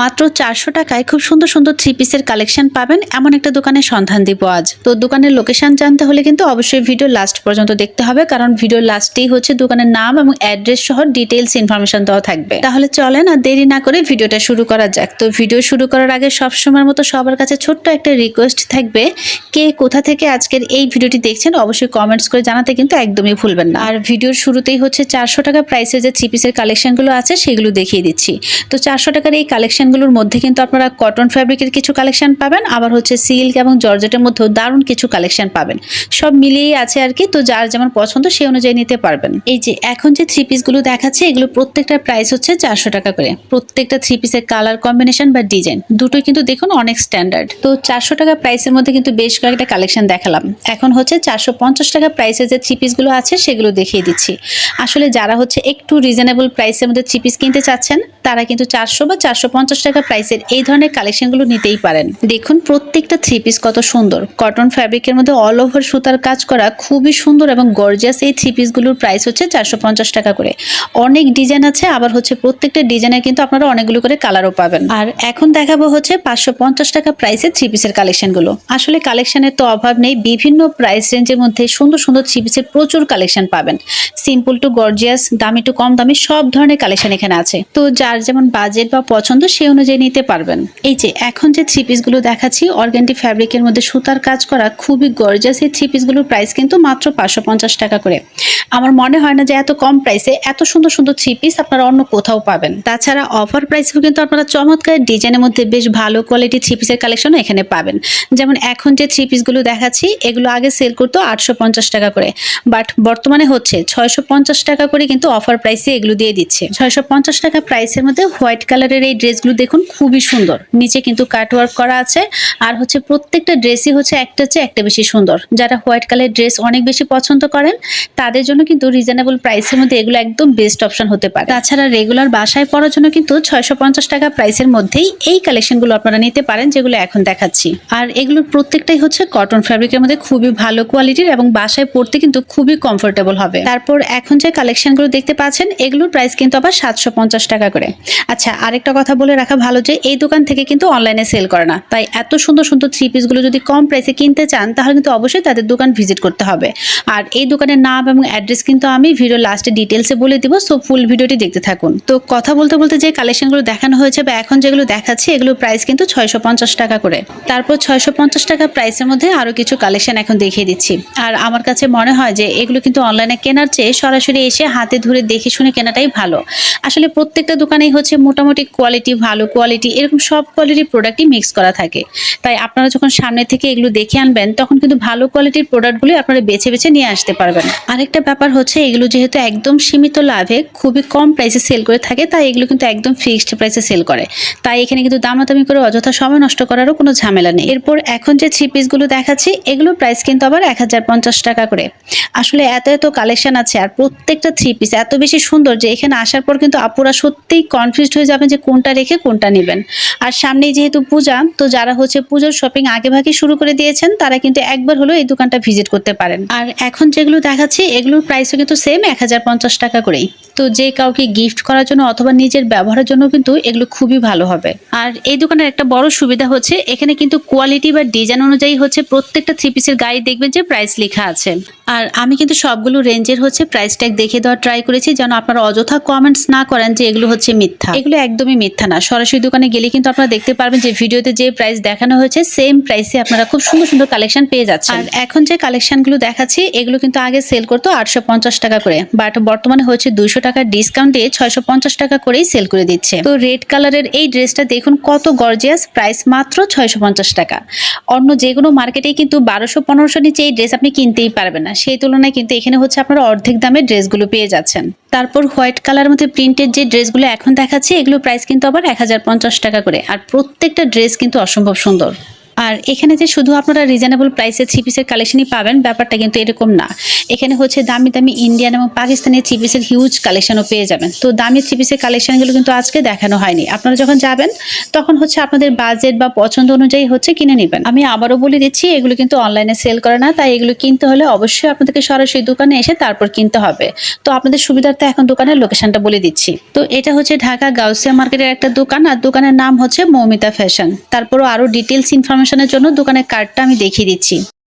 মাত্র চারশো টাকায় খুব সুন্দর সুন্দর থ্রি পিসের কালেকশন পাবেন। এমন একটা দোকানের সন্ধান দিব আজ। তো দোকানের লোকেশন জানতে হলে কিন্তু অবশ্যই ভিডিও লাস্ট পর্যন্ত দেখতে হবে, কারণ ভিডিও লাস্টেই হচ্ছে দোকানের নাম এবং অ্যাড্রেস সহ ডিটেলস ইনফরমেশন দেওয়া থাকবে। তাহলে চলেন আর দেরি না করে ভিডিওটা শুরু করা যাক। তো ভিডিও শুরু করার আগে সবসময়ের মতো সবার কাছে ছোট্ট একটা রিকোয়েস্ট থাকবে, কে কোথা থেকে আজকের এই ভিডিওটি দেখছেন অবশ্যই কমেন্টস করে জানাতে কিন্তু একদমই ভুলবেন না। আর ভিডিওর শুরুতেই হচ্ছে চারশো টাকা প্রাইসের যে থ্রি পিসের কালেকশনগুলো আছে, সেগুলো দেখিয়ে দিচ্ছি। তো চারশো টাকার এই কালেকশনগুলোর মধ্যে কিন্তু আপনারা কটন ফ্যাব্রিকের কিছু কালেকশন পাবেন, আবার হচ্ছে সিল্ক এবং জর্জেটের মধ্যেও দারুণ কিছু কালেকশন পাবেন। সব মিলিয়েই আছে আর কি, তো যার যেমন পছন্দ সেই অনুযায়ী নিতে পারবেন। এই যে এখন যে থ্রি পিসগুলো দেখাচ্ছে, এগুলো প্রত্যেকটার প্রাইস হচ্ছে চারশো টাকা করে। প্রত্যেকটা থ্রি পিসের কালার কম্বিনেশন বা ডিজাইন দুটোই কিন্তু দেখুন অনেক স্ট্যান্ডার্ড তো চারশো টাকা প্রাইসের মধ্যে কিন্তু বেশ কয়েকটা কালেকশন দেখালাম। এখন হচ্ছে চারশো পঞ্চাশ টাকা প্রাইসের যে থ্রি পিসগুলো আছে, সেগুলো দেখিয়ে দিচ্ছি। আসলে যারা হচ্ছে একটু রিজনেবল প্রাইসের মধ্যে থ্রি পিস কিনতে চাচ্ছেন, তারা কিন্তু চারশো বা চারশো পঞ্চাশ পঞ্চাশ টাকা প্রাইসের এই ধরনের কালেকশনগুলো নিতেই পারেন। দেখুন প্রত্যেকটা থ্রি পিস কত সুন্দর। কটন ফ্যাব্রিকের মধ্যে অল ওভার সুতার কাজ করা খুবই সুন্দর এবং গর্জিয়াস এই থ্রি পিসগুলোর প্রাইস হচ্ছে চারশো পঞ্চাশ টাকা করে। অনেক ডিজাইন আছে, আবার হচ্ছে প্রত্যেকটা ডিজাইনে কিন্তু আপনারা অনেকগুলো করে কালারও পাবেন। আর এখন দেখাবো হচ্ছে পাঁচশো পঞ্চাশ টাকা প্রাইসের থ্রি পিসের কালেকশনগুলো আসলে কালেকশনের তো অভাব নেই, বিভিন্ন প্রাইস রেঞ্জের মধ্যে সুন্দর সুন্দর থ্রি পিসের প্রচুর কালেকশন পাবেন। সিম্পল টু গর্জিয়াস দামি টু কম দামি সব ধরনের কালেকশন এখানে আছে। তো যার যেমন বাজেট বা পছন্দ সেই অনুযায়ী নিতে পারবেন। এই যে, এখন যে থ্রি পিসগুলো দেখাচ্ছি অর্গ্যান্টি ফ্যাব্রিকের মধ্যে সুতার কাজ করা খুবই গর্জিয়াস এই থ্রি পিসগুলোর প্রাইস কিন্তু মাত্র পাঁচশো পঞ্চাশ টাকা করে। আমার মনে হয় না যে এত কম প্রাইসে এত সুন্দর সুন্দর থ্রি পিস আপনারা অন্য কোথাও পাবেন। তাছাড়া অফার প্রাইসেও কিন্তু আপনারা চমৎকার ডিজাইনের মধ্যে বেশ ভালো কোয়ালিটি থ্রি পিসের কালেকশনও এখানে পাবেন। যেমন এখন যে থ্রি পিসগুলো দেখাচ্ছি, এগুলো আগে সেল করতো আটশো পঞ্চাশ টাকা করে। বাট বর্তমানে হচ্ছে ছয়শো পঞ্চাশ টাকা করে কিন্তু অফার প্রাইসে এগুলো দিয়ে দিচ্ছে। ছয়শো পঞ্চাশ টাকা প্রাইসের মধ্যে হোয়াইট কালারের এই ড্রেসগুলো দেখুন, খুবই সুন্দর। নিচে কিন্তু কাটওয়ার্ক করা আছে। আর হচ্ছে প্রত্যেকটা ড্রেসই হচ্ছে একটা চেয়ে একটা বেশি সুন্দর। যারা হোয়াইট কালার ড্রেস অনেক বেশি পছন্দ করেন, তাদের জন্য কিন্তু রিজনেবল প্রাইসের মধ্যে এগুলো একদম বেস্ট অপশন হতে পারে। তাছাড়া রেগুলার বাসায় পড়ার জন্য কিন্তু ছয়শো পঞ্চাশ টাকা প্রাইসের মধ্যেই এই কালেকশনগুলো আপনারা নিতে পারেন, যেগুলো এখন দেখাচ্ছি। আর এগুলোর প্রত্যেকটাই হচ্ছে কটন ফ্যাব্রিকের মধ্যে খুবই ভালো কোয়ালিটির এবং বাসায় পরতে কিন্তু খুবই কমফোর্টেবল হবে। তারপর এখন যে কালেকশনগুলো দেখতে পাচ্ছেন, এগুলোর প্রাইস কিন্তু আবার সাতশো পঞ্চাশ টাকা করে। আচ্ছা আরেকটা কথা বলে রাখা ভালো যে এই দোকান থেকে কিন্তু অনলাইনে সেল করে না। তাই এত সুন্দর সুন্দর থ্রি পিসগুলো যদি কম প্রাইসে কিনতে চান, তাহলে কিন্তু অবশ্যই তাদের দোকান ভিজিট করতে হবে। আর এই দোকানের নাম এবং অ্যাড্রেস কিন্তু আমি ভিডিও লাস্টে ডিটেলসে বলে দিব সো ফুল ভিডিওটি দেখতে থাকুন। তো কথা বলতে বলতে যে কালেকশনগুলো দেখানো হয়েছে বা এখন যেগুলো দেখাচ্ছি এগুলোর প্রাইস কিন্তু ছয়শো পঞ্চাশ টাকা করে। তারপর ছয়শো পঞ্চাশ টাকা প্রাইসের মধ্যে আরও কিছু কালেকশন এখন দেখিয়ে দিচ্ছি। আর আমার কাছে মনে হয় যে এগুলো কিন্তু অনলাইনে কেনার চেয়ে সরাসরি এসে হাতে ধরে দেখে শুনে কেনাটাই ভালো। আসলে প্রত্যেকটা দোকানেই হচ্ছে মোটামুটি কোয়ালিটি ভালো কোয়ালিটি এরকম সব কোয়ালিটির প্রোডাক্টই মিক্স করা থাকে। তাই আপনারা যখন সামনে থেকে এগুলো দেখে আনবেন, তখন কিন্তু ভালো কোয়ালিটির প্রোডাক্টগুলি আপনারা বেছে বেছে নিয়ে আসতে পারবেন। আরেকটা ব্যাপার হচ্ছে, এগুলো যেহেতু একদম সীমিত লাভে, খুবই কম প্রাইসে সেল করে থাকে, তাই এগুলো কিন্তু একদম ফিক্সড প্রাইসে সেল করে। তাই এখানে কিন্তু দামাদামি করে অযথা সময় নষ্ট করারও কোনো ঝামেলা নেই। এরপর এখন যে থ্রি পিসগুলো দেখাচ্ছি এগুলোর প্রাইস কিন্তু আবার এক হাজার পঞ্চাশ টাকা করে। আসলে এত এত কালেকশন আছে, আর প্রত্যেকটা থ্রি পিস এত বেশি সুন্দর যে এখানে আসার পর কিন্তু আপুরা সত্যিই কনফিউজড হয়ে যাবেন যে কোনটা রেখে কোনটা নেবেন। আর সামনেই যেহেতু পূজা, তো যারা হচ্ছে পুজোর শপিং আগে ভাগে শুরু করে দিয়েছেন, তারা কিন্তু একবার হলো এই দোকানটা ভিজিট করতে পারেন। আর এখন যেগুলো দেখাচ্ছি, এগুলোর প্রাইসও কিন্তু সেম এক হাজার পঞ্চাশ টাকা করেই। তো যে কাউকে গিফট করার জন্য অথবা নিজের ব্যবহারের জন্য কিন্তু এগুলো খুবই ভালো হবে। আর এই দোকানের একটা বড় সুবিধা হচ্ছে, এখানে কিন্তু কোয়ালিটি বা ডিজাইন অনুযায়ী হচ্ছে প্রত্যেকটা থ্রি পিসের গায়ে দেখবেন যে প্রাইস লেখা আছে। আর আমি কিন্তু সবগুলো রেঞ্জের হচ্ছে প্রাইস ট্যাগ দেখে দেওয়ার ট্রাই করেছি, যেন আপনারা অযথা কমেন্টস না করেন যে এগুলো হচ্ছে মিথ্যা। এগুলো একদমই মিথ্যা না। সরাসরি দোকানে গেলে কিন্তু আপনারা দেখতে পারবেন যে ভিডিওতে যে প্রাইস দেখানো হয়েছে সেম প্রাইসে আপনারা খুব সুন্দর সুন্দর কালেকশন পেয়ে যাচ্ছেন। আর এখন যে কালেকশনগুলো দেখাচ্ছি, এগুলো কিন্তু আগে সেল করতো আটশো পঞ্চাশ টাকা করে বাট বর্তমানে হচ্ছে দুইশো টাকার ডিসকাউন্ট দিয়ে ছয়শো পঞ্চাশ টাকা করেই সেল করে দিচ্ছে। তো রেড কালারের এই ড্রেসটা দেখুন কত গর্জিয়াস প্রাইস মাত্র ছয়শো পঞ্চাশ টাকা। অন্য যে কোনো মার্কেটেই কিন্তু বারোশো পনেরোশো নিচে এই ড্রেস আপনি কিনতেই পারবেন না। সেই তুলনায় কিন্তু এখানে হচ্ছে আপনারা অর্ধেক দামে ড্রেসগুলো পেয়ে যাচ্ছেন। তারপর হোয়াইট কালার মধ্যে প্রিন্টেড যে ড্রেসগুলো এখন দেখাচ্ছে এগুলো প্রাইস কিন্তু আবার এক হাজার পঞ্চাশ টাকা করে। আর প্রত্যেকটা ড্রেস কিন্তু অসম্ভব সুন্দর। আর এখানে যে শুধু আপনারা রিজনেবল প্রাইসে থ্রি পিসের কালেকশনই পাবেন, ব্যাপারটা কিন্তু এরকম না। এখানে হচ্ছে দামি দামি ইন্ডিয়ান এবং পাকিস্তানের থ্রি পিসের হিউজ কালেকশনও পেয়ে যাবেন। তো দামি থ্রি পিসের কালেকশনগুলো কিন্তু আজকে দেখানো হয়নি। আপনারা যখন যাবেন, তখন হচ্ছে আপনাদের বাজেট বা পছন্দ অনুযায়ী হচ্ছে কিনে নেবেন। আমি আবারও বলে দিচ্ছি, এগুলো কিন্তু অনলাইনে সেল করে না, তাই এগুলো কিনতে হলে অবশ্যই আপনাদেরকে সরাসরি দোকানে এসে তারপর কিনতে হবে। তো আপনাদের সুবিধার্থে এখন দোকানের লোকেশনটা বলে দিচ্ছি। তো এটা হচ্ছে ঢাকা গাউসিয়া মার্কেটের একটা দোকান, আর দোকানের নাম হচ্ছে মৌমিতা ফ্যাশন তারপরও আরও ডিটেলস ইনফরমেশনের জন্য দোকানের কার্ডটা আমি দেখিয়ে দিচ্ছি।